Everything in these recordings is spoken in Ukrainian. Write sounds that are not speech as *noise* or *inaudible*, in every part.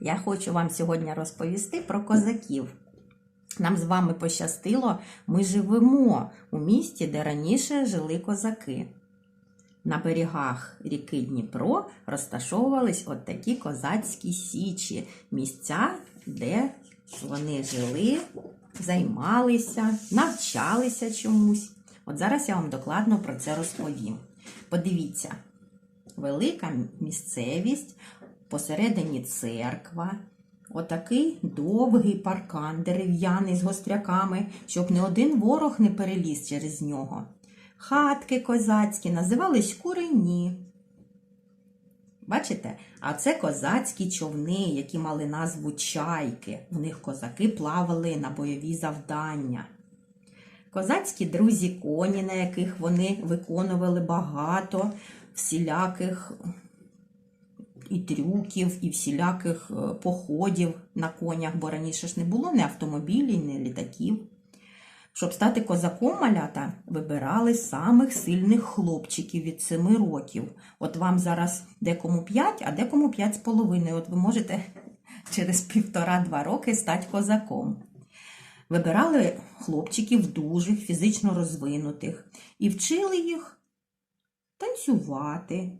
Я хочу вам сьогодні розповісти про козаків. Нам з вами пощастило, ми живемо у місті, де раніше жили козаки. На берегах ріки Дніпро розташовувались от такі козацькі січі, місця, де вони жили, займалися, навчалися чомусь. От зараз я вам докладно про це розповім. Подивіться, велика місцевість, посередині церква, отакий довгий паркан дерев'яний з гостряками, щоб не один ворог не переліз через нього. Хатки козацькі називались курені. Бачите? А це козацькі човни, які мали назву чайки. В них козаки плавали на бойові завдання. Козацькі друзі коні, на яких вони виконували багато всіляких і трюків, і всіляких е, походів на конях, бо раніше ж не було ні автомобілів, ні літаків. Щоб стати козаком малята, вибирали самих сильних хлопчиків від 7 років. От вам зараз декому 5, а декому 5 з половиною. От ви можете *laughs* через півтора-два роки стати козаком. Вибирали хлопчиків дужих, фізично розвинутих і вчили їх танцювати,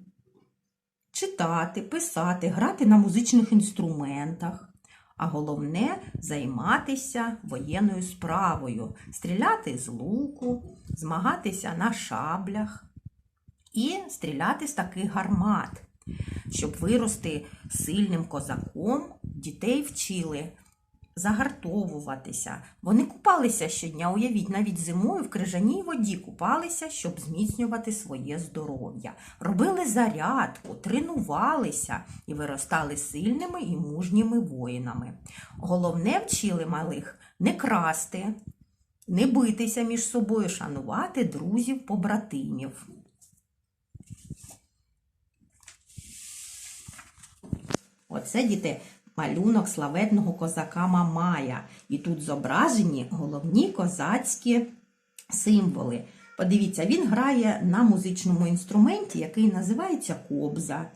читати, писати, грати на музичних інструментах. А головне займатися воєнною справою, стріляти з луку, змагатися на шаблях і стріляти з таких гармат. Щоб вирости сильним козаком, дітей вчили загартовуватися. Вони купалися щодня, уявіть, навіть зимою в крижаній воді купалися, щоб зміцнювати своє здоров'я. Робили зарядку, тренувалися і виростали сильними і мужніми воїнами. Головне вчили малих не красти, не битися між собою, шанувати друзів, побратимів. Оце діти малюнок славетного козака Мамая. І тут зображені головні козацькі символи. Подивіться, він грає на музичному інструменті, який називається кобза.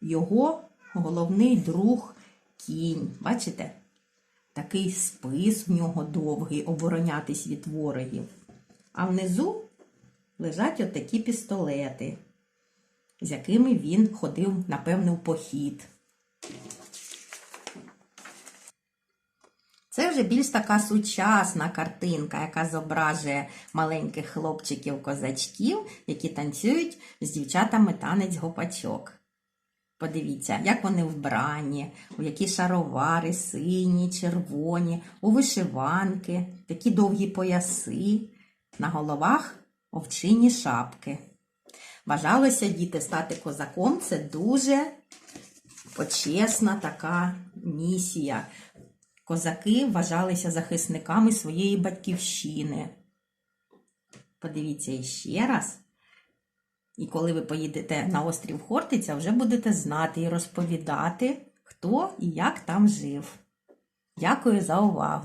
Його головний друг кінь. Бачите? Такий спис в нього довгий, оборонятись від ворогів. А внизу лежать отакі пістолети, з якими він ходив, напевно, в похід. Це вже більш така сучасна картинка, яка зображує маленьких хлопчиків-козачків, які танцюють з дівчатами танець гопачок. Подивіться, як вони вбрані, у які шаровари, сині, червоні, у вишиванки, такі довгі пояси, на головах овчині шапки. Бажалося діти стати козаком це дуже почесна така місія. Козаки вважалися захисниками своєї батьківщини. Подивіться іще раз. І коли ви поїдете на острів Хортиця, вже будете знати і розповідати, хто і як там жив. Дякую за увагу!